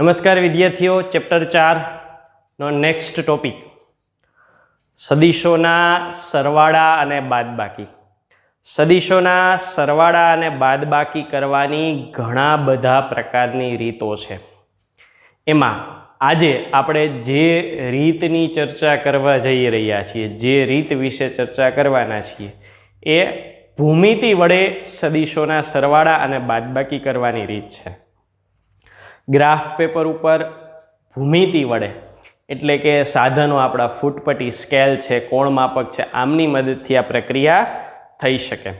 નમસ્કાર વિદ્યાર્થીઓ, ચેપ્ટર ચારનો નેક્સ્ટ ટોપિક. સદીશોના સરવાળા અને બાદબાકી. સદીશોના સરવાળા અને બાદબાકી કરવાની ઘણા બધા પ્રકારની રીતો છે. એમાં આજે આપણે જે રીતની ચર્ચા કરવા જઈ રહ્યા છીએ, જે રીત વિશે ચર્ચા કરવાના છીએ, એ ભૂમિતિ વડે સદીશોના સરવાળા અને બાદબાકી કરવાની રીત છે. ગ્રાફ પેપર ઉપર ભૂમિતિ વડે, એટલે કે સાધનો આપણા ફૂટપટ્ટી, સ્કેલ છે, કોણ માપક છે, આમની મદદથી આ પ્રક્રિયા થઈ શકે.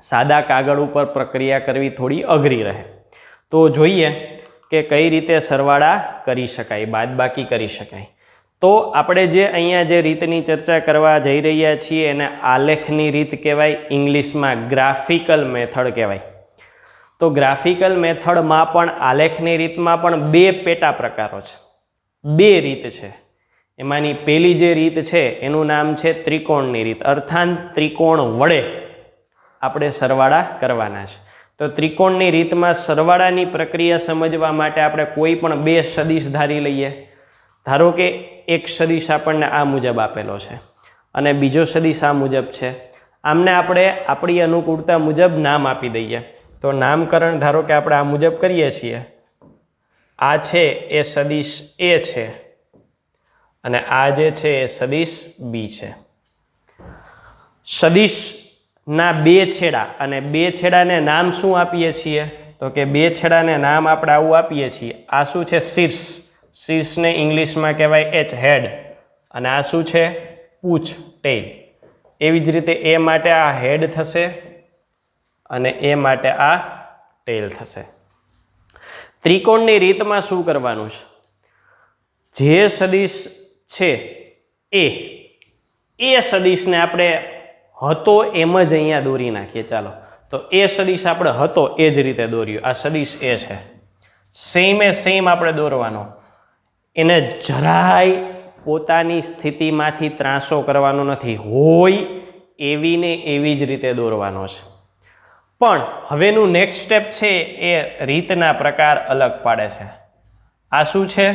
સાદા કાગળ ઉપર પ્રક્રિયા કરવી થોડી અઘરી રહે. તો જોઈએ કે કઈ રીતે સરવાળા કરી શકાય, બાદબાકી કરી શકાય. તો આપણે જે અહીંયા જે રીતની ચર્ચા કરવા જઈ રહ્યા છીએ, એને આલેખની રીત કહેવાય, ઇંગ્લિશમાં ગ્રાફિકલ મેથડ કહેવાય. તો ગ્રાફિકલ મેથડમાં પણ આલેખની રીતમાં પણ બે પેટા પ્રકારો છે. બે રીત છે. એમાંની પહેલી જે રીત છે, એનું નામ છે ત્રિકોણની રીત. અર્થાત ત્રિકોણ વડે આપણે સરવાળા કરવાના છે. તો ત્રિકોણની રીતમાં સરવાળાની પ્રક્રિયા સમજવા માટે આપણે કોઈ પણ બે સદીશ ધારી લઈએ. ધારો કે એક સદીશ આપણને આ મુજબ આપેલો છે અને બીજો સદીશ આ મુજબ છે. આમને આપણે આપણી અનુકૂળતા મુજબ નામ આપી દઈએ. તો નામકરણ ધારો કે આપણે આ મુજબ કરીએ છીએ. આ છે એ સદીશ એ છે અને આ જે છે એ સદીશ બી છે. સદીશના બે છેડા અને બે છેડાને નામ શું આપીએ છીએ? તો કે બે છેડાને નામ આપણે આવું આપીએ છીએ. આ શું છે? શીર્ષ. શીર્ષને ઇંગ્લિશમાં કહેવાય એચ હેડ. અને આ શું છે? પૂછ ટેલ. એવી જ રીતે એ માટે આ હેડ થશે. અને એ માટે આ ટેલ થશે. ત્રિકોણની રીતમાં શું કરવાનું છે? જે સદીશ છે એ એ સદીશને આપણે હતો એમ જ અહીંયા દોરી નાખીએ. ચાલો, તો એ સદીશ આપણે હતો એ જ રીતે દોર્યું. આ સદીશ એ છે. સેમ સેમ આપણે દોરવાનો. એને જરાય પોતાની સ્થિતિમાંથી ત્રાસો કરવાનો નથી. હોય એવી ને એવી જ રીતે દોરવાનો છે. પણ હવેનું નેક્સ્ટ સ્ટેપ છે એ રીતના પ્રકાર અલગ પાડે છે. આ શું છે?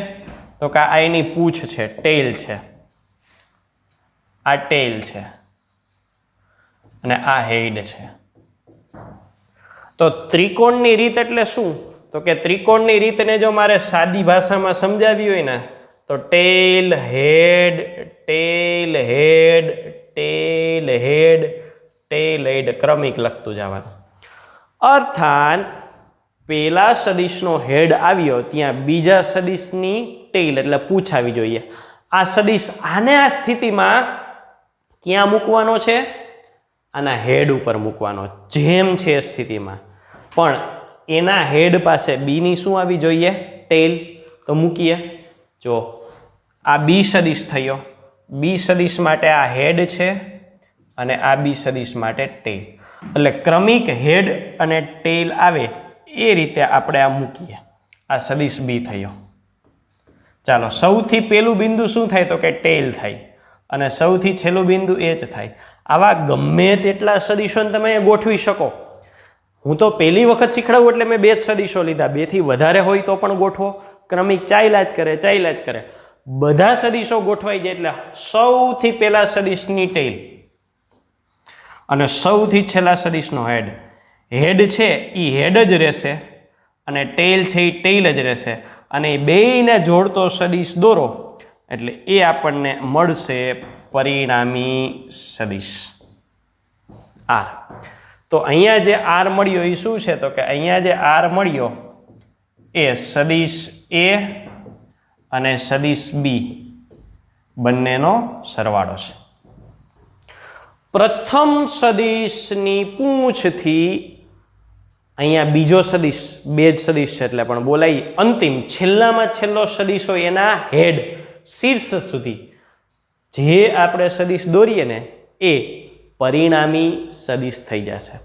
તો કે આ એની પૂછ છે ટેલ છે. આ ટેલ છે. અને આ હેડ છે. તો ત્રિકોણની રીત એટલે શું? તો કે ત્રિકોણની રીતને જો મારે સાદી ભાષામાં સમજાવી હોય ને, તો tail head tail head tail head tail head ક્રમિક લખતું જવાનું. અર્થાત પેલા સદીશનો હેડ આવ્યો ત્યાં બીજા સદીશની ટેલ એટલે પૂછ આવી જોઈએ. આ સદીશ આને આ સ્થિતિમાં ક્યાં મૂકવાનો છે? આના હેડ ઉપર મૂકવાનો. જેમ છે સ્થિતિમાં. પણ એના હેડ પાસે બીની શું આવી જોઈએ? ટેલ. તો મૂકીએ. જો આ બી સદીશ થયો. બી સદીશ માટે આ હેડ છે અને આ બી સદીશ માટે ટેલ. એટલે ક્રમિક હેડ અને ટેલ આવે એ રીતે આપણે આ મૂકીએ. આ સદીશ બી થયો. ચાલો, સૌથી પહેલું બિંદુ શું થાય તો કે ટેલ થાય. અને સૌથી છેલ્લું બિંદુ એ જ થાય. આવા ગમે તેટલા સદીશોને તમે ગોઠવી શકો. હું તો પહેલી વખત શીખડાવું એટલે મેં બે જ સદીશો લીધા. બેથી વધારે હોય તો પણ ગોઠવો. ક્રમિક ચાલ્યા જ કરે ચાલ્યા જ કરે. બધા સદીશો ગોઠવાઈ જાય એટલે સૌથી પહેલાં સદીશની ટેલ. અને સૌથી છેલ્લા સદીશનો હેડ હેડ છે એ હેડ જ રહેશે અને ટેલ છે એ ટેલ જ રહેશે. અને એ બેયને જોડતો સદીશ દોરો, એટલે એ આપણને મળશે પરિણામી સદીશ. આર તો અહીંયા જે આર મળ્યો એ શું છે? તો કે અહીંયા જે આર મળ્યો, એ સદીશ એ અને સદીશ બી બંનેનો સરવાળો છે. પ્રથમ સદીશની પૂંછથી અહીંયા બીજો સદીશ, બે જ સદીશ છે એટલે પણ બોલાય. અંતિમ, છેલ્લામાં છેલ્લો સદીશ હોય એના હેડ, શીર્ષ સુધી. જે આપણે સદીશ દોરીએ ને, એ પરિણામી સદીશ થઈ જશે.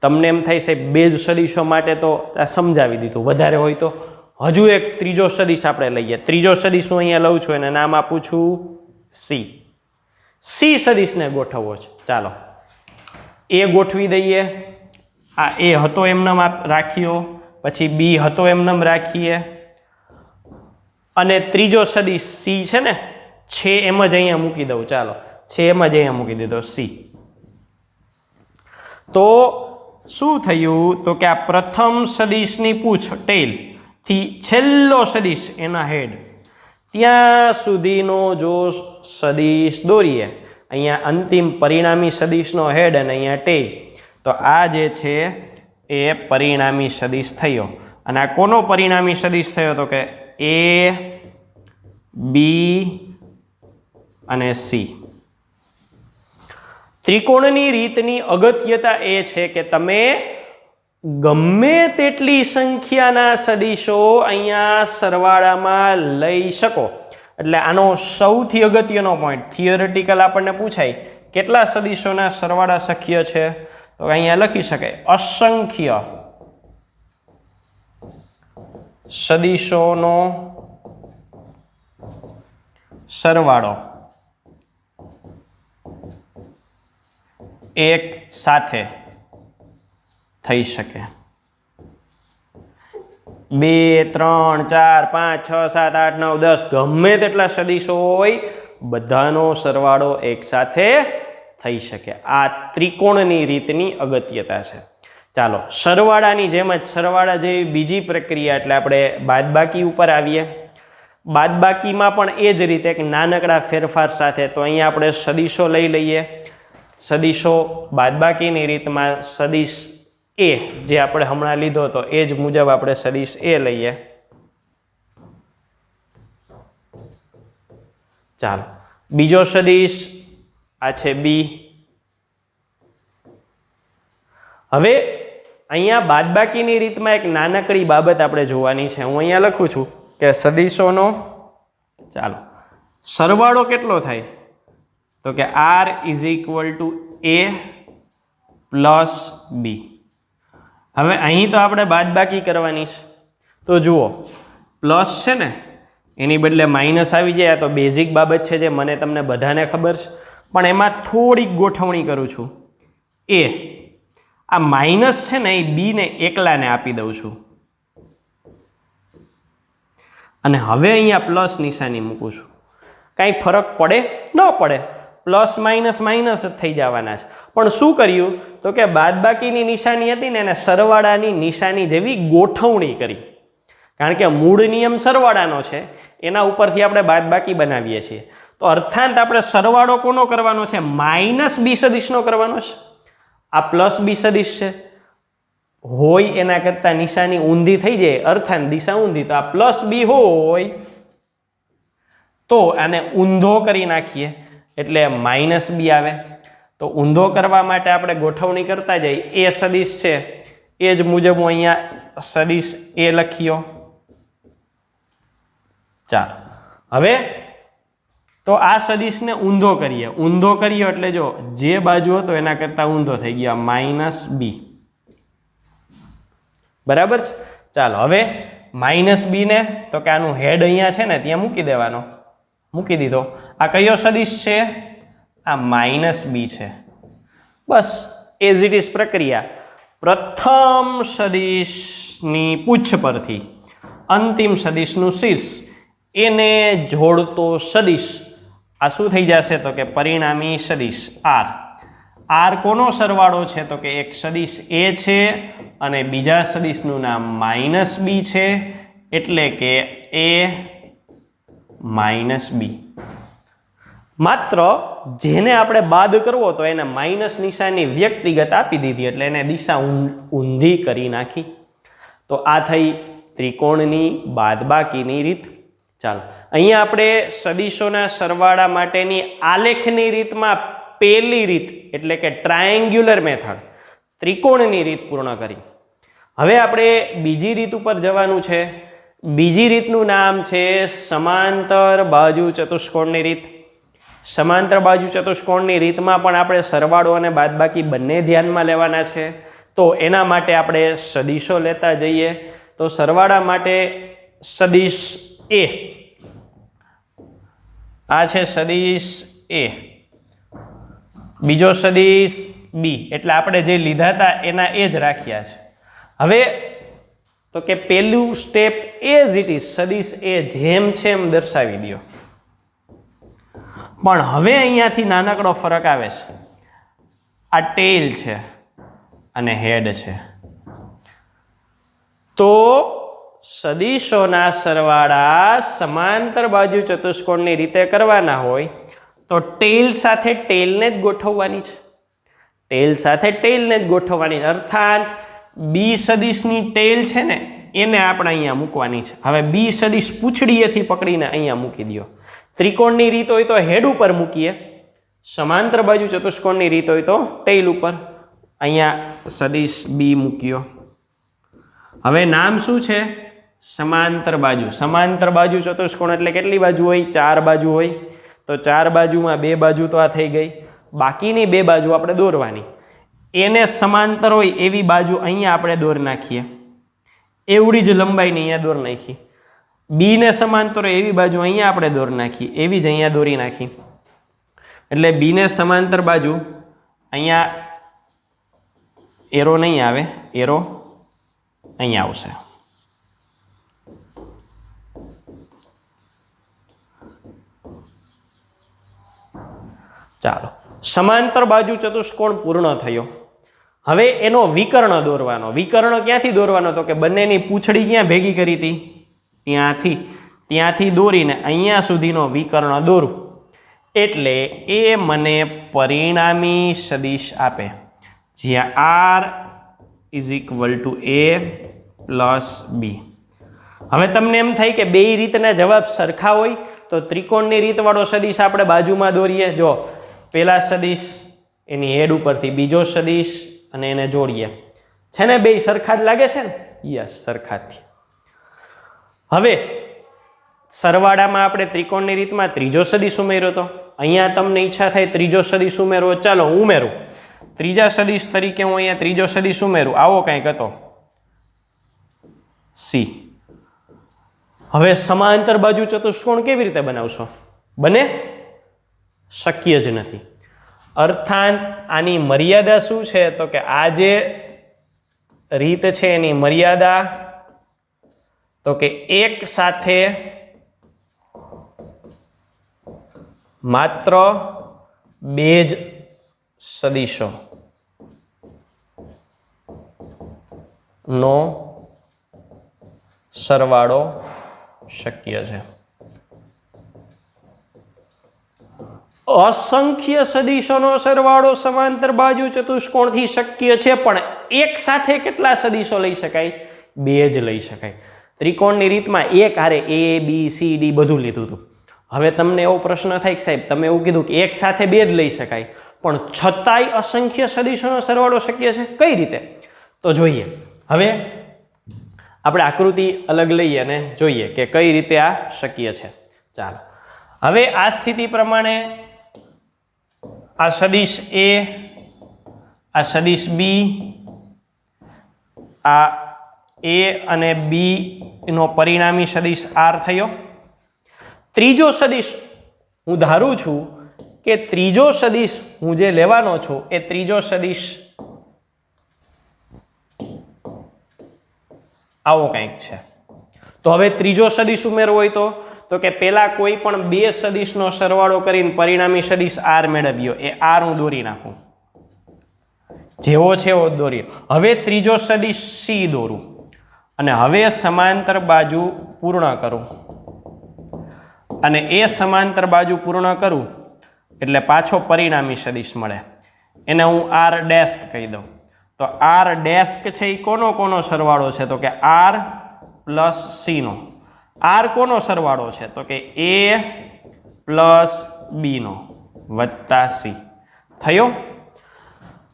તમને એમ થાય છે બે જ સદીશો માટે તો આ સમજાવી દીધું. વધારે હોય તો હજુ એક ત્રીજો સદીશ આપણે લઈએ. ત્રીજો સદીશ હું અહીંયા લઉં છું, એને નામ આપું છું સી. સી સદીશને ગોઠવવો છે. ચાલો. એ ગોઠવી દઈએ. આ એ હતો એમનામ રાખ્યો પછી બી હતો એમનામ રાખીએ. અને ત્રીજો સદીશ સી છે ને, છે એમ જ અહીંયા મૂકી દઉં. ચાલો. છે એમ જ અહીંયા મૂકી દીધો સી. તો શું થયું? તો કે આ પ્રથમ સદીશની પૂછ, ટેલ, થી છેલ્લો સદીશ એના હેડ ત્યાં સુધીનો જો સદીશ દોરીએ. અહીંયા અંતિમ પરિણામી સદીશનો હેડ અને અહીંયા ટેલ તો આ જે છે એ પરિણામી સદીશ થયો. અને આ કોનો પરિણામી સદીશ થયો તો કે એ, બી અને સી. ત્રિકોણની રીતની અગત્યતા એ છે કે તમે ગમે તેટલી સંખ્યાના સદીશો અહીંયા સરવાળામાં લઈ શકો. એટલે આનો સૌથી અગત્યનો પોઈન્ટ થિયોરિટિકલ આપણને પૂછાય, કેટલા સદીશોના સરવાળા શક્ય છે? તો અહીંયા લખી શકાય, અસંખ્ય સદીશોનો સરવાળો એક સાથે. થઈ શકે. બે, ત્રણ, ચાર, પાંચ, છ, સાત, આઠ, નવ, દસ, ગમે તેટલા સદીશો હોય, બધાનો સરવાળો એક સાથે થઈ શકે. આ ત્રિકોણની રીતની અગત્યતા છે. ચાલો, સરવાળાની જેમ જ સરવાળા જેવી બીજી પ્રક્રિયા એટલે આપણે બાદબાકી ઉપર આવીએ. બાદબાકીમાં પણ એ જ રીતે એક નાનકડા ફેરફાર સાથે તો અહીંયા આપણે સદીશો લઈ લઈએ. સદીશો બાદબાકીની રીતમાં સદીશ એ જે આપણે હમણાં લીધો હતો, એ જ મુજબ આપણે સદીશ એ લઈએ. ચાલો. બીજો સદીશ, આ છે બી. હવે અહીંયા બાદબાકીની રીતમાં એક નાનકડી બાબત આપણે જોવાની છે. હું અહીંયા લખું છું કે સદીશોનો, ચાલો. સરવાળો કેટલો થાય? તો કે R is equal to A plus B. હવે અહીં તો આપણે બાદબાકી કરવાની છે. તો જુઓ, પ્લસ છે ને, એની બદલે માઇનસ આવી જાય, આ તો બેઝિક બાબત છે જે મને તમને બધાને ખબર છે. પણ એમાં થોડીક ગોઠવણી કરું છું. એ, આ માઇનસ છે ને, એ બીને એકલાને આપી દઉં છું. અને હવે અહીંયા પ્લસ નિશાની મૂકું છું. કાંઈ ફરક પડે? ન પડે. પ્લસ માઇનસ માઇનસ જ થઈ જવાના છે. પણ શું કર્યું? તો કે બાદબાકીની નિશાની હતી ને એને સરવાળાની નિશાની જેવી ગોઠવણી કરી. કારણ કે મૂળ નિયમ સરવાળાનો છે, એના ઉપરથી આપણે બાદબાકી બનાવીએ છીએ. તો અર્થાંત આપણે સરવાળો કોનો કરવાનો છે? માઇનસ બી સદીશનો કરવાનો છે. આ પ્લસ બી સદીશ છે. હોય એના કરતાં નિશાની ઊંધી થઈ જાય, અર્થાંત દિશા ઊંધી. તો આ પ્લસ બી હોય તો આને ઊંધો કરી નાખીએ. એટલે માઇનસ બી આવે. તો ઊંધો કરવા માટે આપણે ગોઠવણી કરતા જઈએ. એ સદીશ છે. એ જ મુજબ હું અહીંયા સદીશ એ લખ્યો. ચાલ. હવે તો આ સદીશને ઊંધો કરીએ. ઊંધો કર્યો એટલે જો જે બાજુ હતો એના કરતાં ઊંધો થઈ ગયો. Minus B. બરાબર છે? ચાલો, હવે માઇનસ બીને, તો કે આનું હેડ અહીંયા છે ને, ત્યાં મૂકી દેવાનો. મૂકી દીધો. આ કયો સદીશ છે? આ માઇનસ બી છે. બસ એઝ ઇટ ઇઝ પ્રક્રિયા. પ્રથમ સદીશની પૂછ પરથી અંતિમ સદીશનું શીર્ષ, એને જોડતો સદીશ. આ શું થઈ જશે? તો કે પરિણામી સદીશ આર આર કોનો સરવાળો છે? તો કે એક સદીશ એ છે અને બીજા સદીશનું નામ માઇનસ બી છે. એટલે કે એ માઇનસ બી. માત્ર જેને આપણે બાદ કરવો તો એને માઇનસ નિશાની વ્યક્તિગત આપી દીધી એટલે એને દિશા ઊંધી કરી નાખી. તો આ થઈ ત્રિકોણની બાદબાકીની રીત. ચાલો, અહીંયા આપણે સદીશોના સરવાળા માટેની આલેખની રીતમાં પહેલી રીત એટલે કે ટ્રાયેંગ્યુલર મેથડ, ત્રિકોણની રીત પૂર્ણ કરી. હવે આપણે બીજી રીત ઉપર જવાનું છે. બીજી રીતનું નામ છે સમાંતર બાજુ ચતુષ્કોણની રીત. સમાંતર બાજુ ચતુષ્કોણની રીતમાં પણ આપણે સરવાળો અને બાદબાકી બંને ધ્યાનમાં લેવાના છે. તો એના માટે આપણે સદીશો લેતા જઈએ. તો સરવાળા માટે સદીશ એ. આ છે સદીશ એ. બીજો સદીશ બી. એટલે આપણે જે લીધા હતા એના એ જ રાખ્યા છે. હવે તો કે પહેલું સ્ટેપ એઝ ઇટ ઇઝ સદીશ એ જેમ છે એમ દર્શાવી દો પણ હવે અહીંયાથી નાનકડો ફરક આવે છે. આ ટેલ છે અને હેડ છે. તો સદીશોના સરવાળા સમાંતર બાજુ ચતુષ્કોણની રીતે કરવાના હોય, તો ટેલ સાથે ટેલને જ ગોઠવવાની છે. ટેલ સાથે ટેલને જ ગોઠવવાની. અર્થાત બી સદીશની ટેલ છે ને, એને આપણે અહીંયા મૂકવાની છે. હવે બી સદીશ પૂછડીએથી પકડીને અહીંયા મૂકી દો ત્રિકોણની રીત હોય તો હેડ ઉપર મૂકીએ. સમાંતર બાજુ ચતુષ્કોણની રીત હોય તો ટેલ ઉપર. અહીંયા સદીશ બી મૂક્યો. હવે નામ શું છે? સમાંતર બાજુ. સમાંતર બાજુ ચતુષ્કોણ એટલે કેટલી બાજુ હોય? ચાર બાજુ હોય. તો ચાર બાજુમાં બે બાજુ તો આ થઈ ગઈ. બાકીની બે બાજુ આપણે દોરવાની. એને સમાંતર હોય એવી બાજુ અહીંયા આપણે દોર નાખીએ. એવડી જ લંબાઈની અહીંયા દોર નાખી. બીને સમાંતર હોય એવી બાજુ અહીંયા આપણે દોર નાખી. એવી જ અહીંયા દોરી નાખી. એટલે બીને સમાંતર બાજુ અહીંયા એરો નહીં આવે, એરો અહીંયા આવશે. ચાલો. સમાંતર બાજુ ચતુષ્કોણ પૂર્ણ થયો. હવે એનો વિકર્ણ દોરવાનો. વિકર્ણ ક્યાંથી દોરવાનો? તો કે બંનેની પૂંછડી ક્યાં ભેગી કરી હતી? ત્યાંથી. ત્યાંથી દોરીને અહીંયા સુધીનો વિકર્ણ દોરું. એટલે એ મને પરિણામી સદિશ આપે. જ્યાં R is equal to A plus B. હવે તમને એમ થાય કે બે રીતના જવાબ સરખા હોય, તો ત્રિકોણની રીતવાળો સદિશ આપણે બાજુમાં દોરીએ. જો પેલા સદીશ, એની હેડ ઉપરથી બીજો સદિશ અને એને જોડીએ. છે ને બે સરખા જ લાગે છે ને? યસ સરખાથી હવે, સરવાળામાં આપણે ત્રિકોણની રીતમાં ત્રીજો સદીશ ઉમેર્યો તો? અહીંયા તમને ઈચ્છા થાય ત્રીજો સદીશ ઉમેરવો. ચાલો ઉમેરું. ત્રીજા સદીશ તરીકે હું અહીંયા ત્રીજો સદીશ ઉમેરું. આવો કંઈક હતો. સી. હવે સમાંતર બાજુ ચતુષ્કોણ કેવી રીતે બનાવશો? બને? શક્ય જ નથી. અર્થાત આની મર્યાદા શું છે? તો કે આ જે રીત છે એની મર્યાદા, તો કે એક સાથે માત્ર બે જ સદીશો નો સરવાળો શક્ય છે. અસંખ્ય સદીશોનો સરવાળો સમાંતર બાજુ ચતુષ્કોણથી શક્ય છે, પણ એક સાથે કેટલા સદીશો લઈ શકાય? બે જ લઈ શકાય. ત્રિકોણની રીતમાં એક હારે એ બી સી ડી બધું લીધું હતું. હવે તમને એવો પ્રશ્ન થાય કે સાહેબ, તમે એવું કીધું કે એક સાથે બે જ લઈ શકાય. પણ છતાંય અસંખ્ય સદીશોનો સરવાળો શક્ય છે? કઈ રીતે? તો જોઈએ. હવે આપણે આકૃતિ અલગ લઈએ અને જોઈએ કે કઈ રીતે આ શક્ય છે. ચાલો. હવે આ સ્થિતિ પ્રમાણે આ સદીશ એ આ સદીશ બી આ એ અને બી નો પરિણામી સદીશ આર થયો. ત્રીજો સદીશ હું ધારું છું કે ત્રીજો સદીશ હું જે લેવાનો છું એ ત્રીજો સદીશ આવો કંઈક છે. તો હવે ત્રીજો સદીશ ઉમેરવો હોય તો? તો કે પહેલાં કોઈ પણ બે સદીશનો સરવાળો કરીને પરિણામી સદીશ આર મેળવ્યો. એ આર હું દોરી નાખું. જેવો છે એવો દોરી હવે ત્રીજો સદીશ સી દોરું. અને હવે સમાંતર બાજુ પૂર્ણ કરું. અને એ સમાંતર બાજુ પૂર્ણ કરું, એટલે પાછો પરિણામી સદીશ મળે. એને હું આર ડેસ્ક કહી દઉં. તો આર ડેસ્ક છે એ કોનો કોનો સરવાળો છે? તો કે આર પ્લસ સીનો આર કોનો સરવાળો છે? તો કે એ પ્લસ બીનો વત્તા સી. થયો?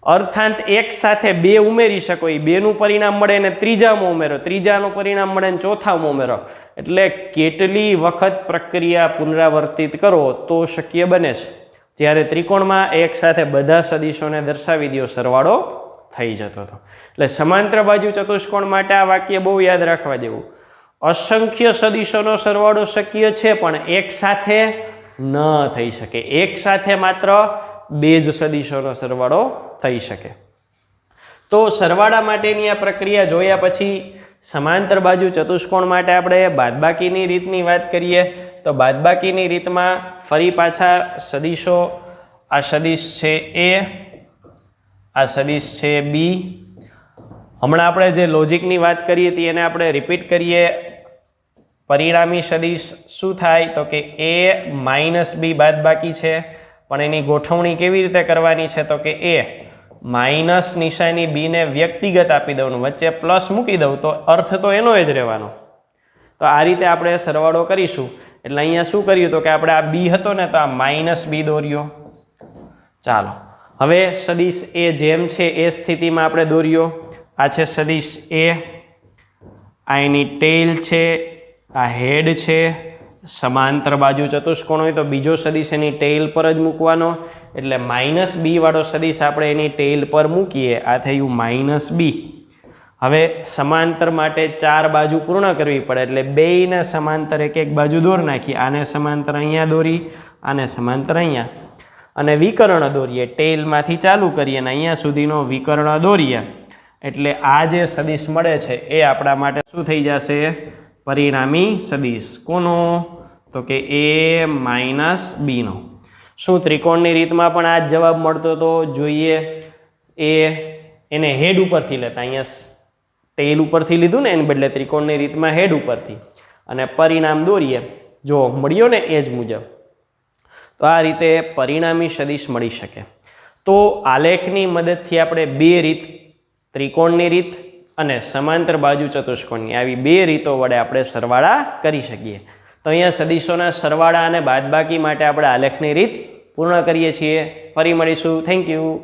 અર્થાંત એક સાથે બે ઉમેરી શકો. એ બેનું પરિણામ મળે ને ત્રીજામાં ઉમેરો. ત્રીજાનું પરિણામ મળે ને ચોથામાં ઉમેરો. એટલે કેટલી વખત પ્રક્રિયા પુનરાવર્તિત કરો તો શક્ય બને છે. જ્યારે ત્રિકોણમાં એક સાથે બધા સદીશોને દર્શાવી દો સરવાળો થઈ જતો હતો. એટલે સમાંતર બાજુ ચતુષ્કોણ માટે આ વાક્ય બહુ યાદ રાખવા જેવું. અસંખ્ય સદીશોનો સરવાળો શક્ય છે, પણ એક સાથે ન થઈ શકે. એક સાથે માત્ર બે જ સદીશોનો સરવાળો થઈ શકે. તો સરવાળા માટેની આ પ્રક્રિયા જોયા પછી સમાંતર બાજુ ચતુષ્કોણ માટે આપણે બાદબાકીની રીતની વાત કરીએ, તો બાદબાકીની રીતમાં ફરી પાછા સદીશો, આ સદીશ છે એ, આ સદીશ છે બી હમણાં આપણે જે લોજિકની વાત કરી હતી એને આપણે રિપીટ કરીએ. પરિણામી સદીશ શું થાય? તો કે એ માઇનસ બી બાદબાકી છે. પણ એની ગોઠવણી કેવી રીતે કરવાની છે? તો કે એ માઇનસ નિશાની બીને વ્યક્તિગત આપી દઉં વચ્ચે પ્લસ મૂકી દઉં તો અર્થ તો એનો જ રહેવાનો. તો આ રીતે આપણે સરવાળો કરીશું. એટલે અહીંયા શું કર્યું? તો કે આપણે આ બી હતો ને તો આ માઇનસ બી દોર્યો. ચાલો. હવે સદીશ એ જેમ છે એ સ્થિતિમાં આપણે દોર્યો. આ છે સદીશ એ. આ એની ટેલ છે, આ હેડ છે, સમાંતર બાજુ ચતુષ્કોણ હોય તો બીજો સદીશ એની ટેલ પર જ મૂકવાનો. એટલે માઇનસ બી વાળો સદીશ આપણે એની ટેલ પર મૂકીએ, આ થયું માઇનસ બી. હવે સમાંતર માટે ચાર બાજુ પૂર્ણ કરવી પડે, એટલે બેયને સમાંતર એક એક બાજુ દોર નાખી. આને સમાંતર અહીંયા દોરી, આને સમાંતર અહીંયા. અને વિકર્ણ દોરીએ ટેલમાંથી ચાલુ કરીએ અને અહીંયા સુધીનો વિકર્ણ દોરીએ. એટલે આ જે સદીશ મળે છે એ આપણા માટે શું થઈ જશે? પરિણામી સદીશ. કોનો? તો કે એ માઇનસ બીનો. શું ત્રિકોણની રીતમાં પણ આ જ જવાબ મળતો તો જોઈએ. એ એને હેડ ઉપરથી લેતા. અહીંયા ટેલ ઉપરથી લીધું ને એને બદલે ત્રિકોણની રીતમાં હેડ ઉપરથી. અને પરિણામ દોરીએ. જો મળ્યો ને એ જ મુજબ. તો આ રીતે પરિણામી સદીશ મળી શકે. તો આલેખની મદદથી આપણે બે રીત ત્રિકોણની રીત અને સમાંતર બાજુ ચતુષ્કોણની. આવી બે રીતો વડે આપણે સરવાળા કરી શકીએ. તો અહીંયા સદીશોના સરવાળા અને બાદબાકી માટે આપણે આલેખની રીત પૂર્ણ કરીએ છીએ. ફરી મળીશું. Thank you